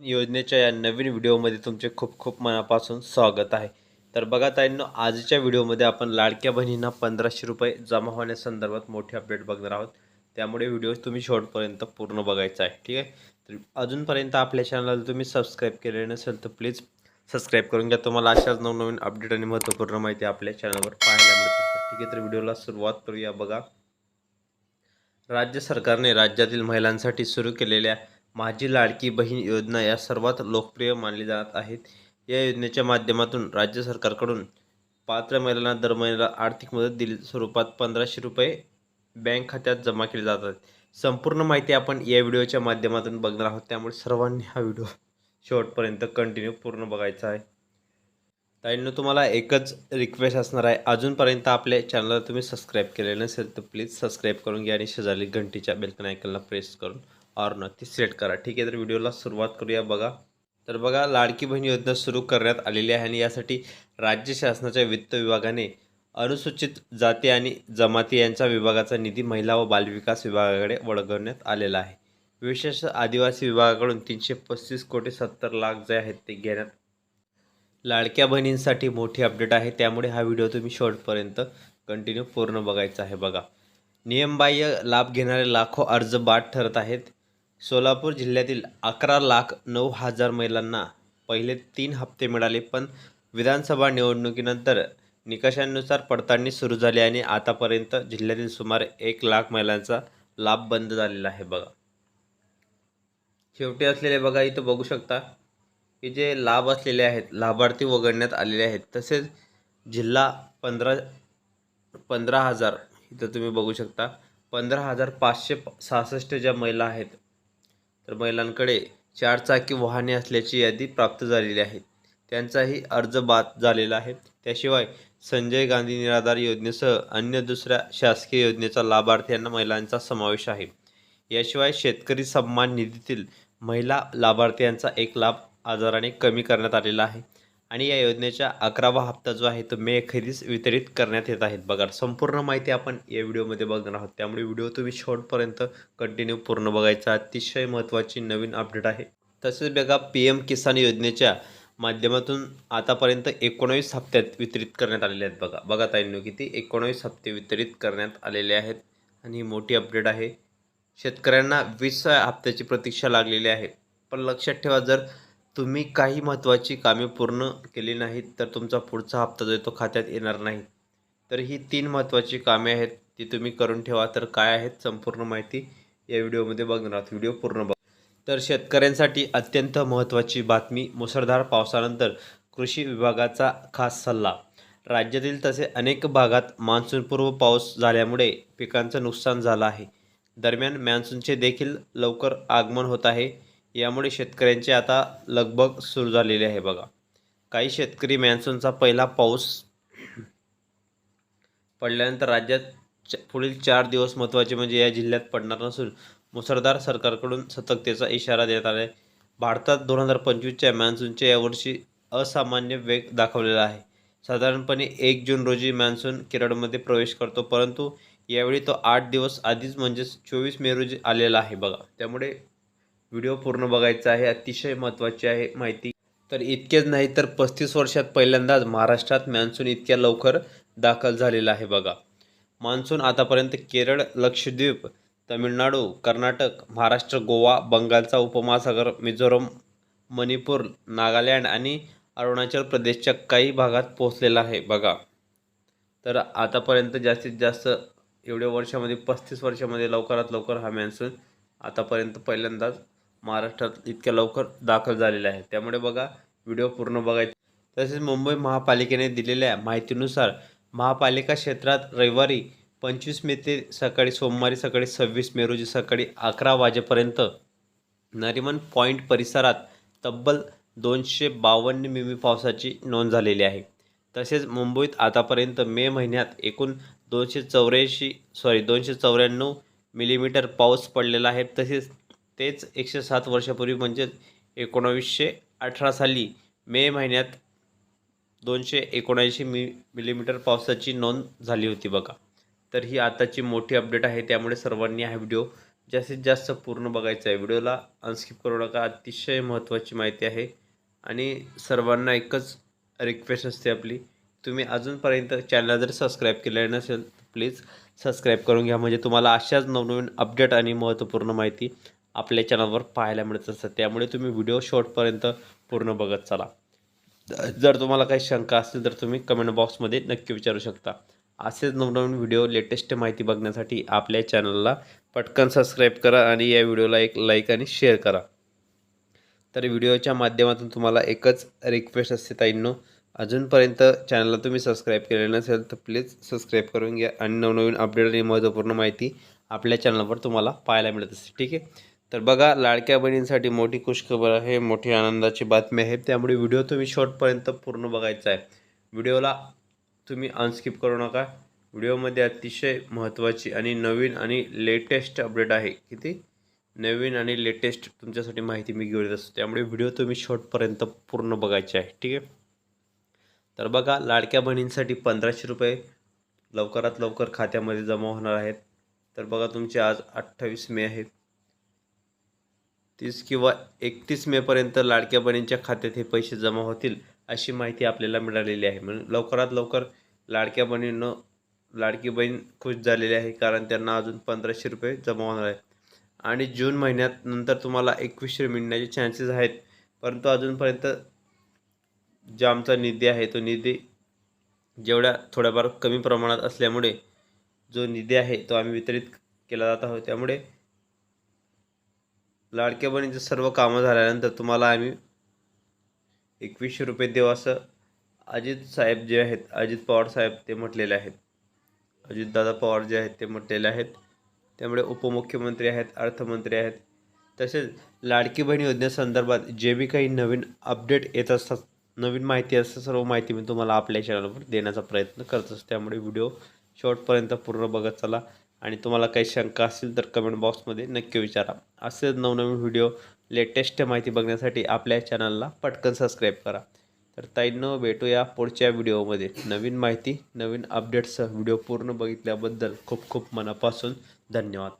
योजनेच्या या नवीन व्हिडिओमध्ये तुमचे खूप खूप मनापासून स्वागत आहे. तर बघा ताईंनो आजच्या व्हिडिओमध्ये आपण लाडक्या बहिणींना पंधराशे रुपये जमा होण्यासंदर्भात मोठी अपडेट बघणार आहोत. त्यामुळे व्हिडिओ तुम्ही शेवटपर्यंत पूर्ण बघायचा आहे ठीक आहे? तर अजूनपर्यंत आपल्या चॅनलला तुम्ही सबस्क्राईब केले नसेल तर प्लीज सबस्क्राईब करून घ्या. तुम्हाला अशाच नवनवीन अपडेट आणि महत्त्वपूर्ण माहिती आपल्या चॅनलवर पाहायला मिळते ठीक आहे तर व्हिडिओला सुरुवात करूया बघा. राज्य सरकारने राज्यातील महिलांसाठी सुरू केलेल्या माझी लाडकी बहीण योजना या सर्वात लोकप्रिय मानली जात आहेत. या योजनेच्या माध्यमातून राज्य सरकारकडून पात्र महिलांना दर महिन्याला आर्थिक मदत दिली स्वरूपात पंधराशे रुपये बँक खात्यात जमा केले जातात. संपूर्ण माहिती आपण या व्हिडिओच्या माध्यमातून बघणार आहोत. त्यामुळे सर्वांनी हा व्हिडिओ शेवटपर्यंत कंटिन्यू पूर्ण बघायचा आहे. ताईंनो तुम्हाला एकच रिक्वेस्ट असणार आहे. अजूनपर्यंत आपल्या चॅनलला तुम्ही सबस्क्राईब केले नसेल तर प्लीज सबस्क्राईब करून घ्या आणि शेजारी घंटीच्या बेलकन आयकनला प्रेस करून ऑर नक्की सेट करा. ठीक आहे तर व्हिडिओला सुरुवात करूया बघा. तर बघा लाडकी बहीण योजना सुरू करण्यात आलेली आहे आणि यासाठी राज्य शासनाच्या वित्त विभागाने अनुसूचित जाती आणि जमाती यांच्या विभागाचा निधी महिला व बालविकास विभागाकडे वळगवण्यात आलेला आहे. विशेष आदिवासी विभागाकडून तीनशे पस्तीस कोटी सत्तर लाख जे आहेत ते घेण्यात लाडक्या बहिणींसाठी मोठी अपडेट आहे. त्यामुळे हा व्हिडिओ तुम्ही शेवटपर्यंत कंटिन्यू पूर्ण बघायचा आहे बघा. नियमबाह्य लाभ घेणारे लाखो अर्ज बाद ठरत आहेत. सोलापूर जिल्ह्यातील अकरा लाख नऊ हजार महिलांना पहिले तीन हप्ते मिळाले पण विधानसभा निवडणुकीनंतर निकषांनुसार पडताळणी सुरू झाली आणि आतापर्यंत जिल्ह्यातील सुमारे एक लाख महिलांचा लाभ बंद झालेला आहे बघा. शेवटी असलेले बघा इथं बघू शकता की जे लाभ असलेले आहेत लाभार्थी वगळण्यात आलेले आहेत तसेच जिल्हा पंधरा पंधरा हजार इथं तुम्ही बघू शकता पंधरा हजार पाचशे सहासष्ट ज्या महिला आहेत तर महिलांकडे चारचाकी वाहने असल्याची यादी प्राप्त झालेली आहे. त्यांचाही अर्ज बाद झालेला आहे. त्याशिवाय संजय गांधी निराधार योजनेसह अन्य दुसऱ्या शासकीय योजनेचा लाभार्थ्यांना महिलांचा समावेश आहे. याशिवाय शेतकरी सन्मान निधीतील महिला लाभार्थ्यांचा एक लाभ आजाराने कमी करण्यात आलेला आहे. आणि या योजनेचा अकरावा हप्ता जो आहे तो मे अखेरीस वितरित करण्यात येत आहेत. बघा संपूर्ण माहिती आपण या व्हिडिओमध्ये बघणार आहोत. त्यामुळे व्हिडिओ तुम्ही शेवटपर्यंत कंटिन्यू पूर्ण बघायचा अतिशय महत्त्वाची नवीन अपडेट आहे. तसेच बघा पी एम किसान योजनेच्या माध्यमातून आतापर्यंत एकोणावीस हप्त्यात वितरित करण्यात आलेले आहेत बघा. बघा ताईंनो किती एकोणावीस हप्ते वितरित करण्यात आलेले आहेत आणि ही मोठी अपडेट आहे. शेतकऱ्यांना वीस हप्त्याची प्रतीक्षा लागलेली आहे. पण लक्षात ठेवा जर तुम्ही काही महत्त्वाची कामे पूर्ण केली नाहीत तर तुमचा पुढचा हप्ता जो आहे तो खात्यात येणार नाही. तर ही तीन महत्त्वाची कामे आहेत ती तुम्ही करून ठेवा. तर काय आहेत संपूर्ण माहिती या व्हिडिओमध्ये बघणार आहात. व्हिडिओ पूर्ण बघ. तर शेतकऱ्यांसाठी अत्यंत महत्त्वाची बातमी मुसळधार पावसानंतर कृषी विभागाचा खास सल्ला. राज्यातील तसे अनेक भागात मान्सूनपूर्व पाऊस झाल्यामुळे पिकांचं नुकसान झालं आहे. दरम्यान मान्सूनचे देखील लवकर आगमन होत आहे. यामुळे शेतकऱ्यांचे आता लगबग सुरू झालेले आहे बघा. काही शेतकरी मॅन्सूनचा पहिला पाऊस पडल्यानंतर राज्यात च पुढील चार दिवस महत्त्वाचे म्हणजे या जिल्ह्यात पडणार नसून मुसळधार सरकारकडून सतर्कतेचा इशारा देण्यात आला आहे भारतात दोन हजार पंचवीसच्या मान्सूनच्या यावर्षी असामान्य वेग दाखवलेला आहे. साधारणपणे एक जून रोजी मान्सून केरळमध्ये प्रवेश करतो परंतु यावेळी तो आठ दिवस आधीच म्हणजेच चोवीस मे रोजी आलेला आहे बघा. त्यामुळे व्हिडिओ पूर्ण बघायचा आहे अतिशय महत्त्वाची आहे माहिती. तर इतकेच नाही तर पस्तीस वर्षात पहिल्यांदाच महाराष्ट्रात मान्सून इतक्या लवकर दाखल झालेला आहे बघा. मान्सून आतापर्यंत केरळ लक्षद्वीप तमिळनाडू कर्नाटक महाराष्ट्र गोवा बंगालचा उपमहासागर मिझोरम मणिपूर नागालँड आणि अरुणाचल प्रदेशच्या काही भागात पोहोचलेला आहे बघा. तर आतापर्यंत जास्तीत जास्त एवढ्या वर्षामध्ये पस्तीस वर्षामध्ये लवकरात लवकर हा मॅन्सून आतापर्यंत पहिल्यांदाच महाराष्ट्रात इतक्या लवकर दाखल झालेले आहे त्यामुळे बघा व्हिडिओ पूर्ण बघायचे. तसेच मुंबई महापालिकेने दिलेल्या माहितीनुसार महापालिका क्षेत्रात रविवारी पंचवीस मे ते सकाळी सोमवारी सकाळी सव्वीस मे रोजी सकाळी अकरा वाजेपर्यंत नरिमन पॉईंट परिसरात तब्बल दोनशे बावन्न मिमी पावसाची नोंद झालेली आहे. तसेच मुंबईत आतापर्यंत मे महिन्यात एकूण दोनशे चौऱ्याऐंशी सॉरी दोनशे चौऱ्याण्णव मिलीमीटर पाऊस पडलेला आहे. तसेच तेच एकशे सात वर्षापूर्वी म्हणजेच एकोणावीसशे अठरा साली मे महिन्यात दोनशे एकोणऐंशी मि मिलीमीटर पावसाची नोंद झाली होती बघा. तर ही आताची मोठी अपडेट आहे त्यामुळे सर्वांनी हा व्हिडिओ जास्तीत जास्त पूर्ण बघायचं आहे. व्हिडिओला अनस्किप करू नका अतिशय महत्त्वाची माहिती आहे. आणि सर्वांना एकच रिक्वेस्ट असते आपली तुम्ही अजूनपर्यंत चॅनलला जर सबस्क्राईब केले नसेल तर प्लीज सबस्क्राईब करून घ्या. म्हणजे तुम्हाला अशाच नवनवीन अपडेट आणि महत्त्वपूर्ण माहिती आपल्या चॅनलवर पाहायला मिळत असतात. त्यामुळे तुम्ही व्हिडिओ शॉर्टपर्यंत पूर्ण बघत चला. जर तुम्हाला काही शंका असतील तर तुम्ही कमेंट बॉक्समध्ये नक्की विचारू शकता. असेच नवनवीन व्हिडिओ लेटेस्ट माहिती बघण्यासाठी आपल्या चॅनलला पटकन सबस्क्राईब करा आणि या व्हिडिओला एक लाईक आणि शेअर करा. तर व्हिडिओच्या माध्यमातून तुम्हाला एकच रिक्वेस्ट असते ताईंनो. अजूनपर्यंत चॅनलला तुम्ही सबस्क्राईब केलेलं नसेल तर प्लीज सबस्क्राईब करून घ्या. आणि नवनवीन अपडेट आणि महत्त्वपूर्ण माहिती आपल्या चॅनलवर तुम्हाला पाहायला मिळत असते. ठीक आहे? तर बघा लाडक्या बहिणींसाठी मोठी खुशखबर आहे मोठी आनंदाची बातमी आहे. त्यामुळे व्हिडिओ तुम्ही शॉर्टपर्यंत पूर्ण बघायचा आहे. व्हिडिओला तुम्ही अनस्किप करू नका. व्हिडिओमध्ये अतिशय महत्त्वाची आणि नवीन आणि लेटेस्ट अपडेट आहे. किती? नवीन आणि लेटेस्ट तुमच्यासाठी माहिती मी घेऊन येत असतो. त्यामुळे व्हिडिओ तुम्ही शॉर्टपर्यंत पूर्ण बघायचे आहे. ठीक आहे? तर बघा लाडक्या बहिणींसाठी पंधराशे रुपये लवकरात लवकर खात्यामध्ये जमा होणार आहेत. तर बघा तुमचे आज अठ्ठावीस मे आहे. तीस किंवा एकतीस मेपर्यंत लाडक्या बहिणींच्या खात्यात हे पैसे जमा होतील अशी माहिती आपल्याला मिळालेली आहे. म्हणून लवकरात लवकर लाडक्या बहिणीनं लाडकी बहीण खुश झालेली आहे कारण त्यांना अजून पंधराशे रुपये जमा होणार आहेत. आणि जून महिन्यात नंतर तुम्हाला एकवीसशे मिळण्याचे चान्सेस आहेत. परंतु अजूनपर्यंत जो आमचा निधी आहे तो निधी जेवढ्या थोड्याफार कमी प्रमाणात असल्यामुळे जो निधी आहे तो आम्ही वितरित केला जात आहोत. त्यामुळे लाडक्या बहिणीचं सर्व कामं झाल्यानंतर तुम्हाला आम्ही एकवीसशे रुपये देऊ असं अजित साहेब जे आहेत अजित पवार साहेब ते म्हटलेले आहेत. अजितदादा पवार जे आहेत ते म्हटलेले आहेत. त्यामुळे उपमुख्यमंत्री आहेत अर्थमंत्री आहेत. तसेच लाडकी बहीण योजनेसंदर्भात जे बी काही नवीन अपडेट येत असतात नवीन माहिती असतात सर्व माहिती मी तुम्हाला आपल्या चॅनलवर देण्याचा प्रयत्न करत असतो. त्यामुळे व्हिडिओ शेवटपर्यंत पूर्ण बघत चला. आणि तुम्हाला काही शंका असतील तर कमेंट बॉक्समध्ये नक्की विचारा. असेच नवनवीन व्हिडिओ लेटेस्ट माहिती बघण्यासाठी आपल्या चॅनलला पटकन सबस्क्राईब करा. तर ताईंनो भेटूया पुढच्या व्हिडिओमध्ये नवीन माहिती नवीन अपडेट्ससह व्हिडिओ पूर्ण बघितल्याबद्दल खूप खूप मनापासून धन्यवाद.